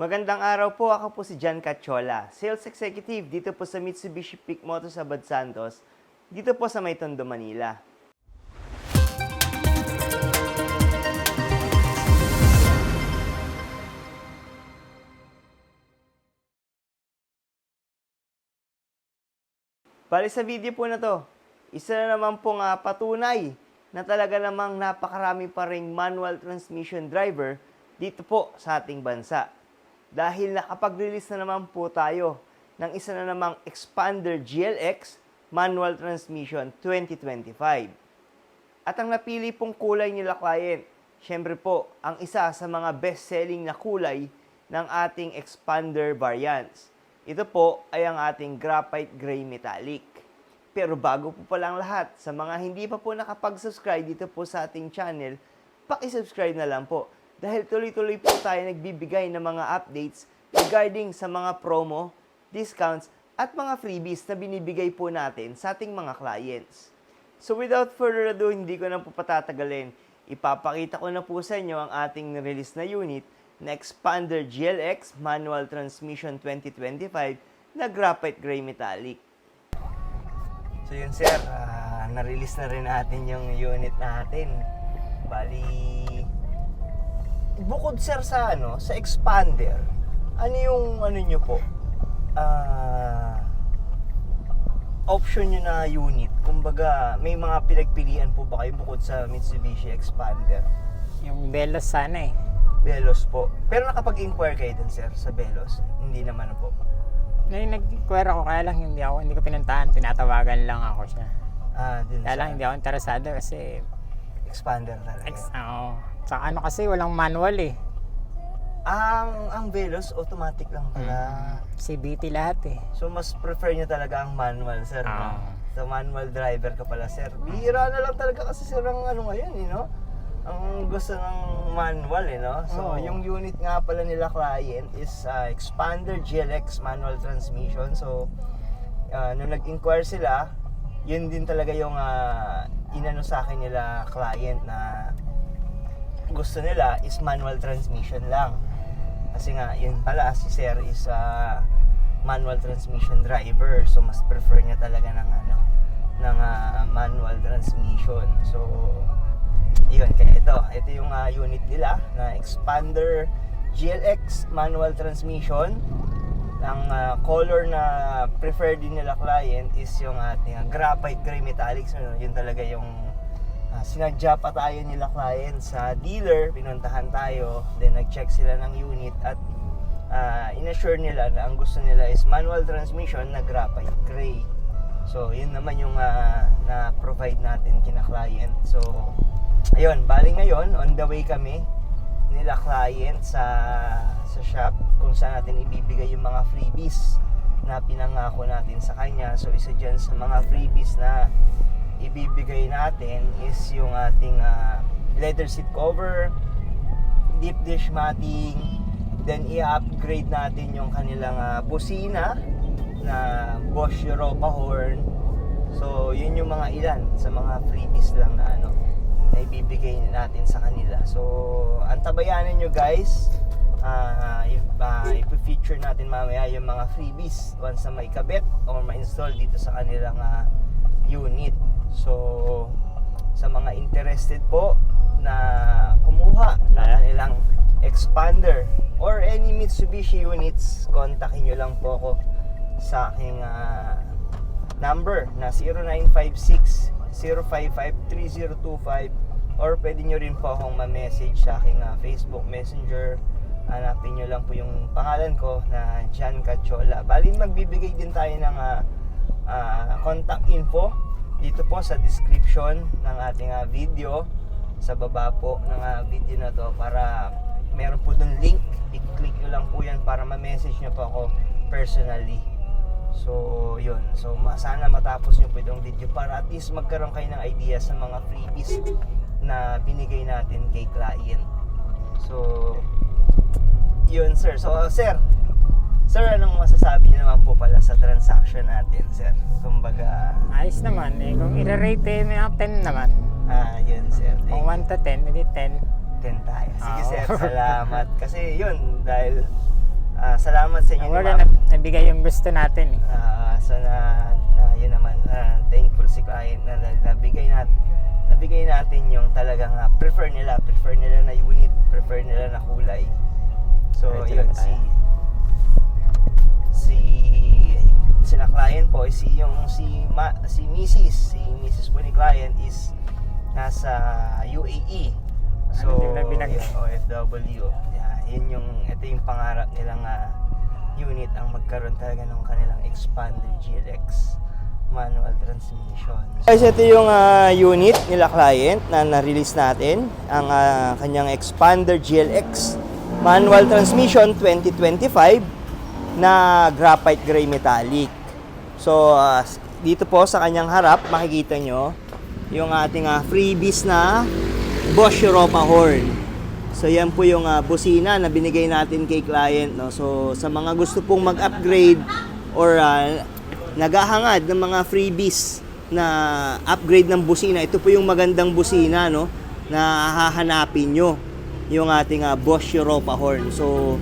Magandang araw po, ako po si John Cachola, Sales Executive dito po sa Mitsubishi Peak Motors sa Bad Santos, dito po sa May Tondo, Manila. Bali sa video po na to, isa na naman pong ah, patunay na talaga namang napakarami pa ring manual transmission driver dito po sa ating bansa. Dahil nakapag-release na naman po tayo ng isa na namang Expander GLX Manual Transmission 2025. At ang napili pong kulay nila client, syempre po, ang isa sa mga best-selling na kulay ng ating Expander variants. Ito po ay ang ating graphite gray metallic. Pero bago po palang lahat, sa mga hindi pa po nakapag-subscribe dito po sa ating channel, paki-subscribe na lang po. Dahil tuloy-tuloy po tayo nagbibigay ng mga updates regarding sa mga promo, discounts, at mga freebies na binibigay po natin sa ating mga clients. So without further ado, hindi ko na po patatagalin. Ipapakita ko na po sa inyo ang ating release na unit na Expander GLX Manual Transmission 2025 na Graphite Gray Metallic. So yun sir, ah, na-release na rin natin yung unit natin. Bali, bukod sir sa ano, sa Expander, ano yung ano nyo po? Ah, option nyo na unit. Kumbaga, may mga pinagpilian po ba kayo bukod sa Mitsubishi Expander? Yung Velos sana eh. Velos po. Pero nakapag-inquire kayo dun, sir, sa Velos? Hindi naman po. Na yung nag-inquire ako, kaya lang hindi ako, hindi ko pinuntahan, tinatawagan lang ako siya. Ah, dun Kaya sa lang hindi ako interesado kasi, Expander talaga. ex, oo. Sa ano kasi, walang manual eh. Ang ang Velos automatic lang pala. CBT lahat eh. So mas prefer niyo talaga ang manual, sir. no? Ah. So manual driver ka pala, sir. Bihira na lang talaga kasi sir ang ano ngayon, you know? Ang gusto ng manual, eh, no? So, Oo. yung unit nga pala nila client is uh, Expander GLX manual transmission. So, uh, nung nag-inquire sila, yun din talaga yung uh, inano sa akin nila client na gusto nila is manual transmission lang. Kasi nga, yun pala, si Sir is a manual transmission driver. So, mas prefer niya talaga ng, ano, ng ah, manual transmission. So, yun, kaya ito. Ito yung ah, unit nila na Expander GLX manual transmission. Ang ah, color na preferred din nila client is yung ating ah, graphite gray metallic. So, yun talaga yung Ah, sinadya pa tayo nila client sa dealer, pinuntahan tayo, then nag-check sila ng unit at uh, inassure nila na ang gusto nila is manual transmission na graphite gray. So, yun naman yung ah, na-provide natin kina client. So, ayun, bali ngayon, on the way kami nila client sa sa shop kung saan natin ibibigay yung mga freebies na pinangako natin sa kanya. So, isa dyan sa mga freebies na ibibigay natin is yung ating ah, leather seat cover, deep dish matting, then i-upgrade natin yung kanilang ah, busina na Bosch Europa horn. So, yun yung mga ilan sa mga freebies lang na ano na ibibigay natin sa kanila. So, antabayanan nyo guys. Ah, if, ah, ipi-feature natin mamaya yung mga freebies once na maikabit or ma-install dito sa kanilang ah, unit. So, sa mga interested po na kumuha ng kanilang expander or any Mitsubishi units, kontakin nyo lang po ako sa aking ah, number na 0956-055-3025 or pwede nyo rin po akong ma-message sa aking ah, Facebook Messenger. Hanapin nyo lang po yung pangalan ko na Jan Cachola. Bali magbibigay din tayo ng ah, ah, contact info dito po sa description ng ating ah, video sa baba po ng ah, video na to para meron po dun link i-click nyo lang po yan para ma-message nyo po ako personally So, yun. So, sana matapos nyo po itong video para at least magkaroon kayo ng idea sa mga freebies na binigay natin kay client. So, yun sir. So, uh, sir, sir, anong masasabi niyo naman po pala sa transaction natin, sir? Kumbaga, Ayos naman eh. Kung i-rate eh, may 10 naman. ah, yun sir. Kung 1 to 10, hindi 10. 10 tayo. Sige Ah, sir, oo. salamat. Kasi yun, dahil salamat sa inyo Kumbaga, ma'am. nab- nabigay yung gusto natin eh. Ah, so na, na yun naman, ah, thankful si client na, na nabigay natin nabigay natin yung talagang ah, prefer nila, prefer nila na unit, prefer nila na kulay. So, Ito yun si sina client po si yung si ma, si Mrs. si Mrs. po ni client is nasa UAE. So, Ano yung nabinag- yun, OFW. Yeah, yun yung ito yung pangarap nilang ah, unit ang magkaroon talaga ng kanilang expander GLX manual transmission. Guys, ito yung ah, unit nila client na na-release natin. Ang ah, kanyang expander GLX manual transmission 2025 na graphite gray metallic. So, ah, dito po sa kanyang harap, makikita nyo yung ating ah, freebies na Bosch Europa horn. So yan po yung ah, busina na binigay natin kay client no. So sa mga gusto pong mag-upgrade or ah, naghahangad ng mga freebies na upgrade ng busina, ito po yung magandang busina no na hahanapin nyo yung ating ah, Bosch Europa horn. So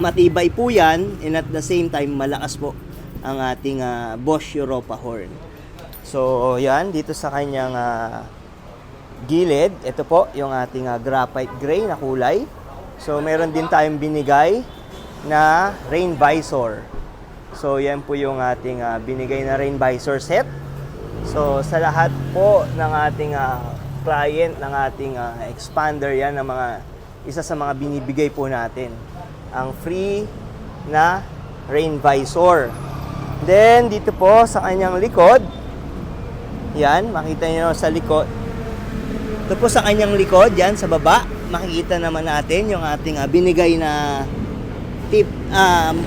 matibay po yan and at the same time malakas po ang ating ah, Bosch Europa horn. So yan dito sa kanyang ah, gilid, ito po yung ating ah, graphite gray na kulay. So meron din tayong binigay na rain visor. So yan po yung ating ah, binigay na rain visor set. So sa lahat po ng ating ah, client ng ating ah, expander yan ng mga isa sa mga binibigay po natin ang free na rain visor. Then dito po sa kanyang likod, yan, makita niyo sa likod, ito po sa kanyang likod, yan sa baba, makikita naman natin yung ating ah, binigay na tip, um,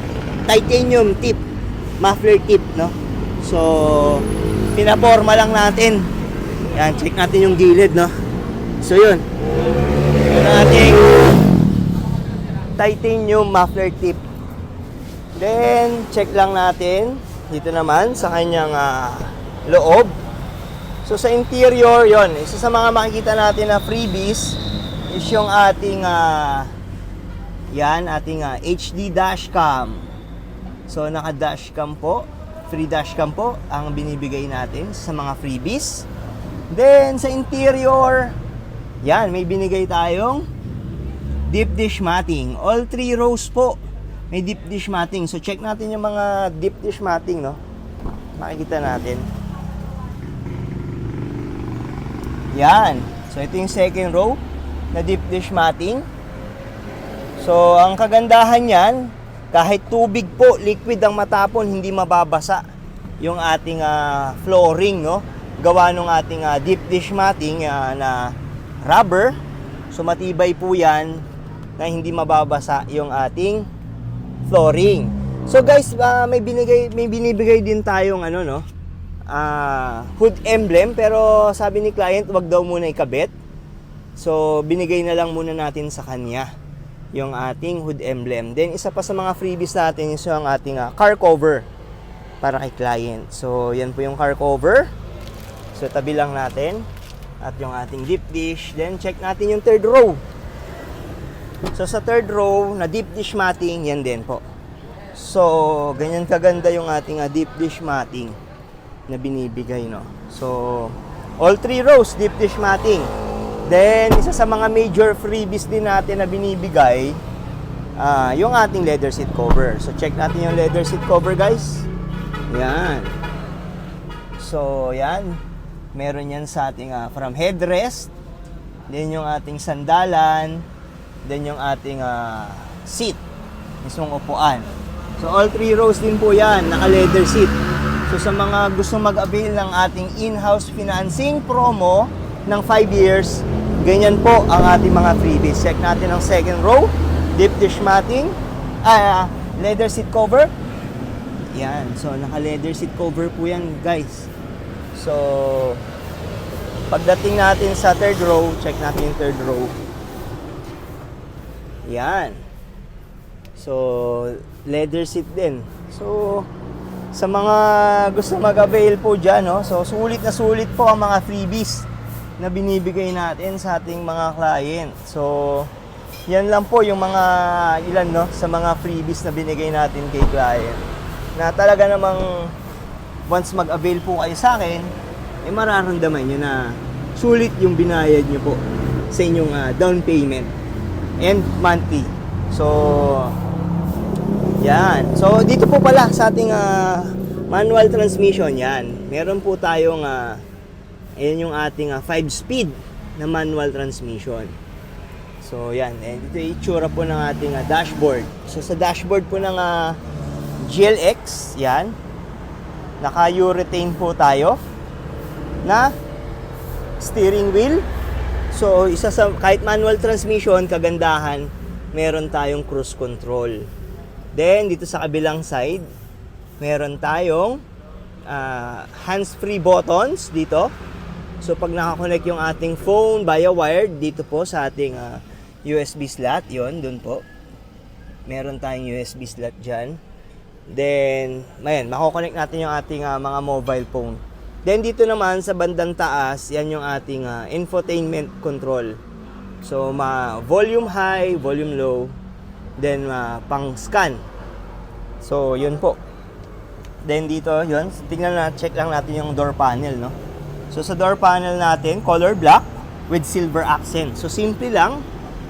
titanium tip, muffler tip, no? So, pinaporma lang natin. Yan, check natin yung gilid, no? So, yun. Titanium muffler tip. Then, check lang natin dito naman sa kanyang ah, loob. So sa interior, yon isa sa mga makikita natin na freebies is yung ating ah, yan, ating ah, HD dashcam. So naka dashcam po, free dashcam po ang binibigay natin sa mga freebies. Then sa interior, yan, may binigay tayong deep dish matting. All three rows po may deep dish matting. So check natin yung mga deep dish matting, no? Makikita natin. Yan. So, ito yung second row na deep dish matting. So, ang kagandahan yan, kahit tubig po, liquid ang matapon, hindi mababasa yung ating ah, flooring, no? Gawa ng ating ah, deep dish matting ah, na rubber. So, matibay po yan na hindi mababasa yung ating flooring. So, guys, ah, may binigay may binibigay din tayong ano, no? ah, hood emblem pero sabi ni client wag daw muna ikabit. So binigay na lang muna natin sa kanya yung ating hood emblem. Then isa pa sa mga freebies natin is yung ating ah, car cover para kay client. So yan po yung car cover. So tabi lang natin at yung ating deep dish. Then check natin yung third row. So sa third row na deep dish matting, yan din po. So ganyan kaganda yung ating ah, deep dish matting na binibigay, no? So, all three rows, deep dish matting. Then, isa sa mga major freebies din natin na binibigay, ah yung ating leather seat cover. So, check natin yung leather seat cover, guys. Yan. So, yan. Meron yan sa ating ah, from headrest, then yung ating sandalan, then yung ating ah, seat, mismong upuan. So, all three rows din po yan, naka-leather seat. So sa mga gusto mag-avail ng ating in-house financing promo ng 5 years, ganyan po ang ating mga freebies. Check natin ang second row, deep dish matting, ah, leather seat cover. Yan, so naka-leather seat cover po yan guys. So, pagdating natin sa third row, check natin yung third row. Yan. So, leather seat din. So, sa mga gusto mag-avail po dyan, no? so sulit na sulit po ang mga freebies na binibigay natin sa ating mga client. So, yan lang po yung mga ilan no sa mga freebies na binigay natin kay client. Na talaga namang once mag-avail po kayo sa akin, eh mararamdaman nyo na sulit yung binayad nyo po sa inyong ah, down payment and monthly. So, yan. So, dito po pala sa ating ah, manual transmission, yan. Meron po tayong, uh, ayan yung ating 5-speed na manual transmission. So, yan. And ito yung itsura po ng ating ah, dashboard. So, sa dashboard po ng ah, GLX, yan. Naka-urethane po tayo na steering wheel. So, isa sa, kahit manual transmission, kagandahan, meron tayong cruise control. Then, dito sa kabilang side, meron tayong ah, hands-free buttons dito. So, pag nakakonect yung ating phone via wired, dito po sa ating ah, USB slot, yon dun po. Meron tayong USB slot dyan. Then, ayan, makokonect natin yung ating ah, mga mobile phone. Then, dito naman sa bandang taas, yan yung ating ah, infotainment control. So, ma volume high, volume low, then ah, pang scan. So, yun po. Then dito, yun, tingnan na, check lang natin yung door panel, no? So, sa door panel natin, color black with silver accent. So, simple lang,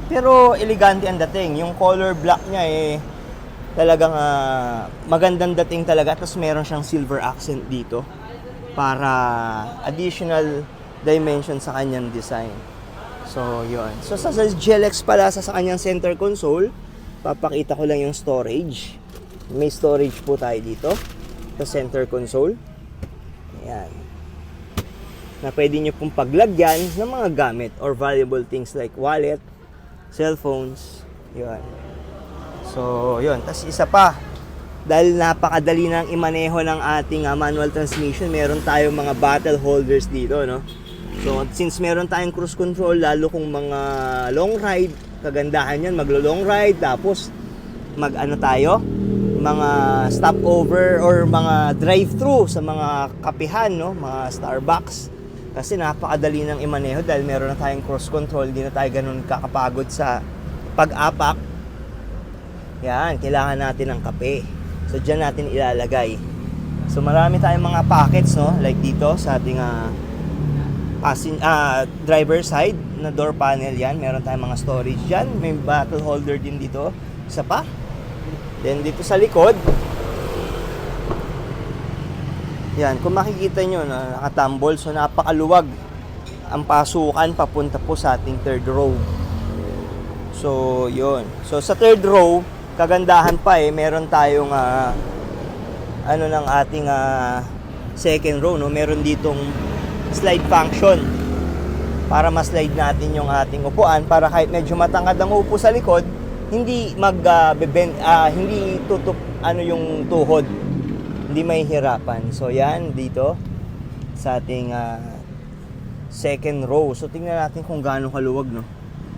pero elegante ang dating. Yung color black niya eh, talagang ah, magandang dating talaga. Tapos meron siyang silver accent dito para additional dimension sa kanyang design. So, yun. So, sa, sa GLX pala, sa, sa kanyang center console, papakita ko lang yung storage. May storage po tayo dito sa center console. Ayan. Na pwede nyo pong paglagyan ng mga gamit or valuable things like wallet, cellphones, yun. So, yun. Tapos isa pa, dahil napakadali nang imaneho ng ating ah, manual transmission, meron tayong mga bottle holders dito, no? So, since meron tayong cruise control, lalo kung mga long ride, kagandahan yan, maglo-long ride, tapos mag ano tayo, mga stopover or mga drive-thru sa mga kapihan, no? mga Starbucks. Kasi napakadali ng imaneho dahil meron na tayong cruise control, hindi na tayo ganun kakapagod sa pag-apak. Yan, kailangan natin ng kape. So, dyan natin ilalagay. So, marami tayong mga pockets, no? Like dito sa ating ah, pasin ah, driver side na door panel yan. Meron tayong mga storage dyan. May bottle holder din dito. Isa pa. Then dito sa likod, yan, kung makikita nyo na nakatambol, so napakaluwag ang pasukan papunta po sa ating third row. So, yun. So, sa third row, kagandahan pa eh, meron tayong ah, ano ng ating ah, second row, no? Meron ditong slide function para ma-slide natin yung ating upuan para kahit medyo matangkad ang upo sa likod, hindi mag ah, beben- ah, hindi tutup ano yung tuhod. Hindi mahihirapan. So yan dito sa ating ah, second row. So tingnan natin kung gaano kaluwag no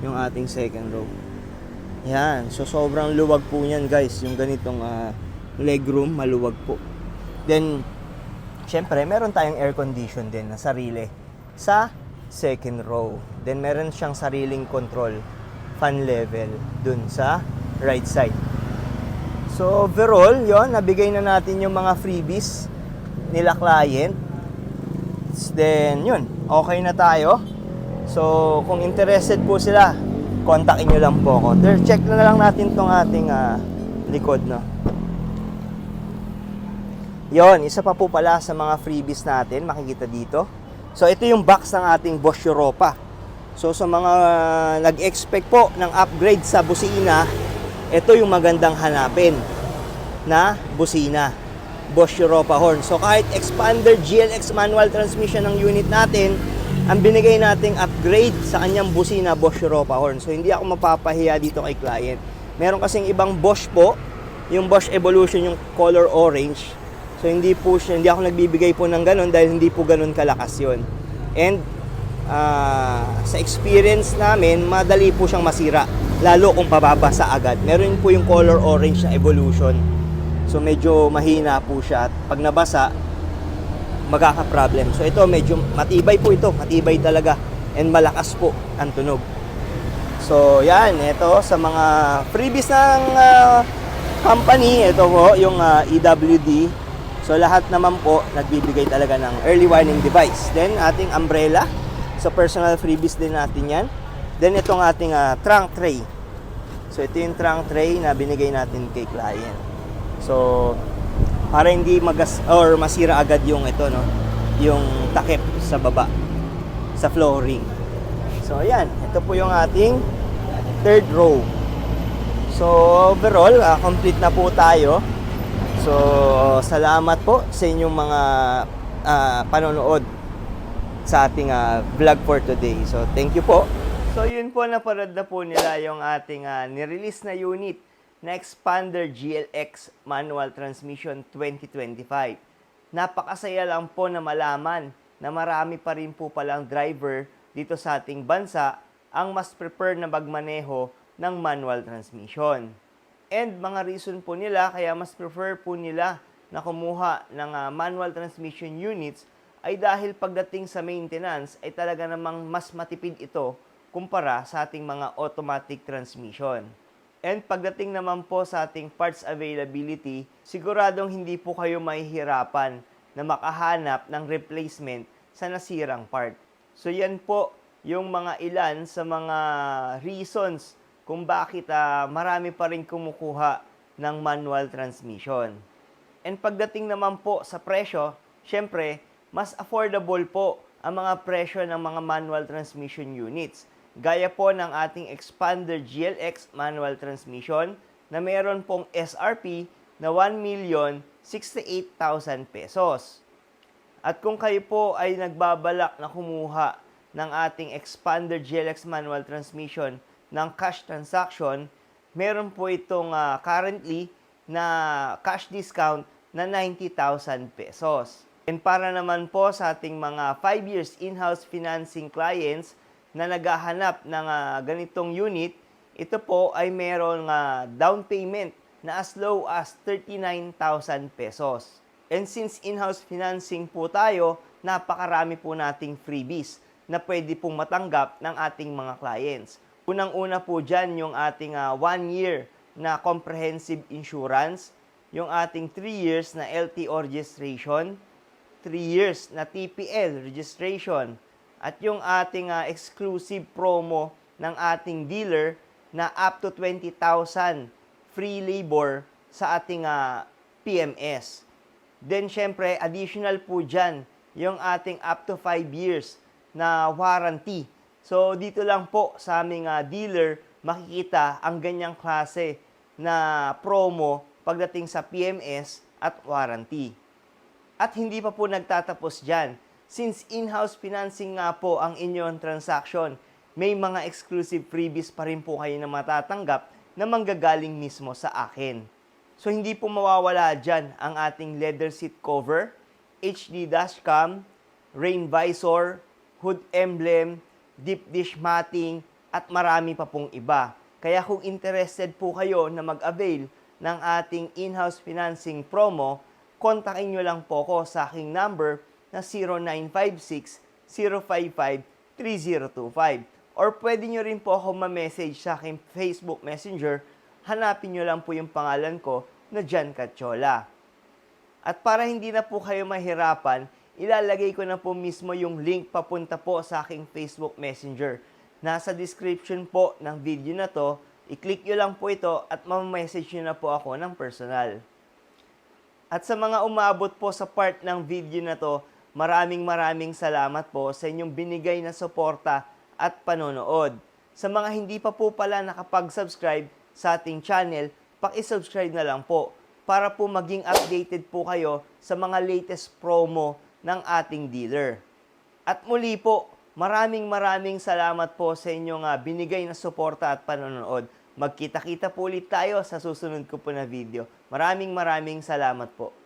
yung ating second row. Yan. So sobrang luwag po niyan guys, yung ganitong ah, legroom, maluwag po. Then syempre meron tayong air condition din na sarili sa second row. Then meron siyang sariling control fan level dun sa right side. So overall, yon nabigay na natin yung mga freebies nila client. Then yun, okay na tayo. So kung interested po sila, kontakin nyo lang po ako. There, check na lang natin tong ating ah, likod, no. Yon, isa pa po pala sa mga freebies natin, makikita dito. So ito yung box ng ating Bosch Europa. So sa mga nag-expect po ng upgrade sa busina, ito yung magandang hanapin na busina. Bosch Europa horn. So kahit expander GLX manual transmission ng unit natin, ang binigay nating upgrade sa kanyang busina Bosch Europa horn. So hindi ako mapapahiya dito kay client. Meron kasing ibang Bosch po, yung Bosch Evolution yung color orange. So hindi po siya, hindi ako nagbibigay po ng ganun dahil hindi po ganun kalakas yon. And ah, sa experience namin, madali po siyang masira. Lalo kung pababasa agad. Meron po yung color orange na evolution. So medyo mahina po siya. At pag nabasa, magkaka-problem. So ito medyo matibay po ito. Matibay talaga. And malakas po ang tunog. So, yan. Ito, sa mga freebies ng ah, company, ito po, yung ah, EWD. So, lahat naman po, nagbibigay talaga ng early warning device. Then, ating umbrella. So, personal freebies din natin yan. Then, itong ating ah, trunk tray. So, ito yung trunk tray na binigay natin kay client. So, para hindi magas or masira agad yung ito, no? Yung takip sa baba, sa flooring. So, ayan. Ito po yung ating third row. So, overall, ah, complete na po tayo. So, salamat po sa inyong mga ah, panonood sa ating ah, vlog for today. So, thank you po. So, yun po, naparad na po nila yung ating ah, nirelease na unit na Expander GLX Manual Transmission 2025. Napakasaya lang po na malaman na marami pa rin po palang driver dito sa ating bansa ang mas prefer na magmaneho ng manual transmission. And mga reason po nila kaya mas prefer po nila na kumuha ng ah, manual transmission units ay dahil pagdating sa maintenance ay talaga namang mas matipid ito kumpara sa ating mga automatic transmission. And pagdating naman po sa ating parts availability, siguradong hindi po kayo mahihirapan na makahanap ng replacement sa nasirang part. So yan po yung mga ilan sa mga reasons kung bakit ah, marami pa rin kumukuha ng manual transmission. And pagdating naman po sa presyo, syempre, mas affordable po ang mga presyo ng mga manual transmission units. Gaya po ng ating Expander GLX manual transmission na meron pong SRP na 1,068,000 pesos. At kung kayo po ay nagbabalak na kumuha ng ating Expander GLX manual transmission ng cash transaction, meron po itong ah, currently na cash discount na 90,000 pesos. And para naman po sa ating mga 5 years in-house financing clients na naghahanap ng ah, ganitong unit, ito po ay meron nga down payment na as low as 39,000 pesos. And since in-house financing po tayo, napakarami po nating freebies na pwede pong matanggap ng ating mga clients. Unang-una po dyan yung ating 1 year na comprehensive insurance, yung ating 3 years na LTO registration, 3 years na TPL registration, at yung ating ah, exclusive promo ng ating dealer na up to 20,000 free labor sa ating ah, PMS. Then, syempre, additional po dyan yung ating up to 5 years na warranty. So, dito lang po sa aming ah, dealer makikita ang ganyang klase na promo pagdating sa PMS at warranty. At hindi pa po nagtatapos dyan. Since in-house financing nga po ang inyong transaction, may mga exclusive freebies pa rin po kayo na matatanggap na manggagaling mismo sa akin. So hindi po mawawala dyan ang ating leather seat cover, HD dashcam, rain visor, hood emblem, deep dish matting, at marami pa pong iba. Kaya kung interested po kayo na mag-avail ng ating in-house financing promo, kontakin nyo lang po ko sa aking number na 0956-055-3025. Or pwede nyo rin po ako ma-message sa aking Facebook Messenger. Hanapin nyo lang po yung pangalan ko na Jan Cachola. At para hindi na po kayo mahirapan, ilalagay ko na po mismo yung link papunta po sa aking Facebook Messenger. Nasa description po ng video na to, i-click nyo lang po ito at mamamessage nyo na po ako ng personal. At sa mga umabot po sa part ng video na to, maraming maraming salamat po sa inyong binigay na suporta at panonood. Sa mga hindi pa po pala nakapag-subscribe sa ating channel, paki-subscribe na lang po para po maging updated po kayo sa mga latest promo ng ating dealer. At muli po, maraming maraming salamat po sa inyong ah, binigay na suporta at panonood. Magkita-kita po ulit tayo sa susunod ko po na video. Maraming maraming salamat po.